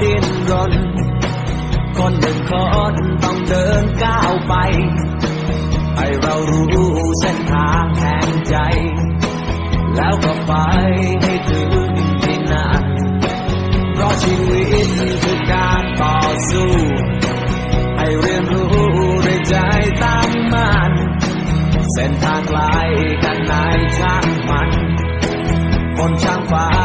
ชีวิตคือการดิ้นรน คนหนึ่งคนต้องเดินก้าวไป ให้เรารู้เส้นทางแห่งใจ แล้วก็ไปให้ถึงที่นั่นเพราะชีวิตคือการต่อสู้ ให้เรียนรู้ด้วยใจตั้งมั่นเส้นทางไกลกันไหนช่างมัน คนช่างฝัน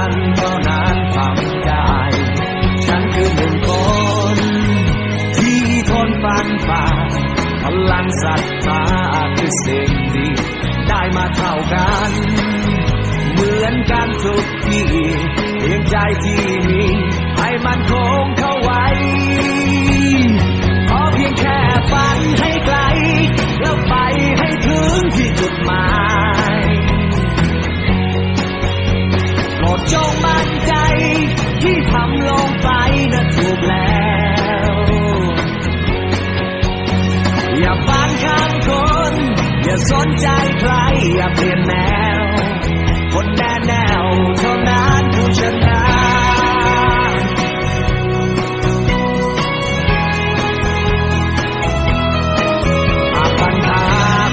เท่ากัน เหมือนกันทุกที่เพียงใจที่มี ให้มันคงเข้าไว้ สนใจใครอย่าเปลี่ยนแนว คนแน่แนวเท่านั้นผู้ชนะหากปัญหา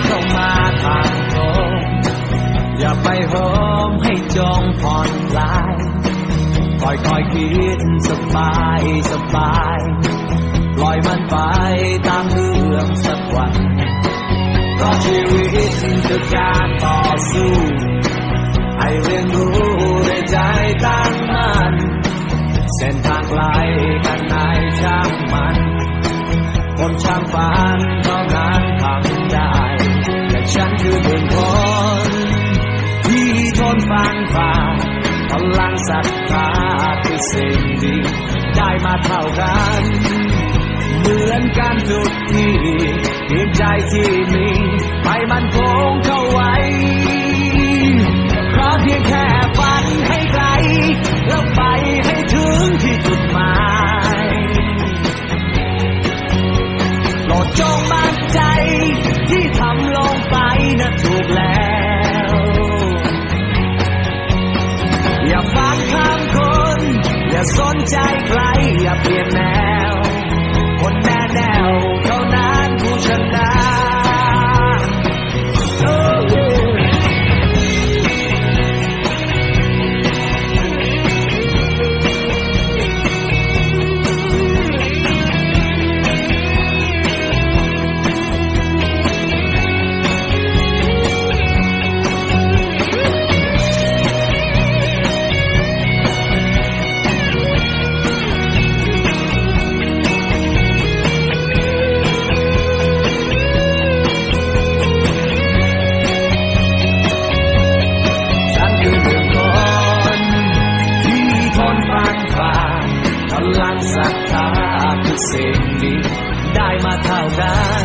เข้ามาทางตรงอย่าไปโหมให้จองผ่อนคลายคอยคอยคิดสบายสบาย ปล่อยมันไปตามเรื่องสักวัน เพราะชีวิตคือการต่อสู้ให้เรียนรู้ด้วยใจตั้งมั่นเส้นทางไกลกันไหนช่างมันคนช่างฝันเท่านั้นทำได้แต่ฉันคือหนึ่งคนที่ทนฟันฝ่าพลังศรัทธาคือสิ่งดีได้มาเท่ากันเหมือนกันทุกที่เพียงใจที่มี ให้มันคงเข้าไว้เพราะเพียงแค่ฝันให้ไกล แล้วไปให้ถึงที่จุดหมายโปรดจงมั่นใจที่ทำลงไปนะถูกแล้ว อย่าฟังข้ามคน อย่าสนใจใคร อย่าเปลี่ยนแนว สิ่งดีได้มาเท่ากัน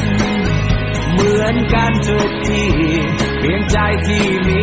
เหมือนกันทุกที่เพียงใจที่มี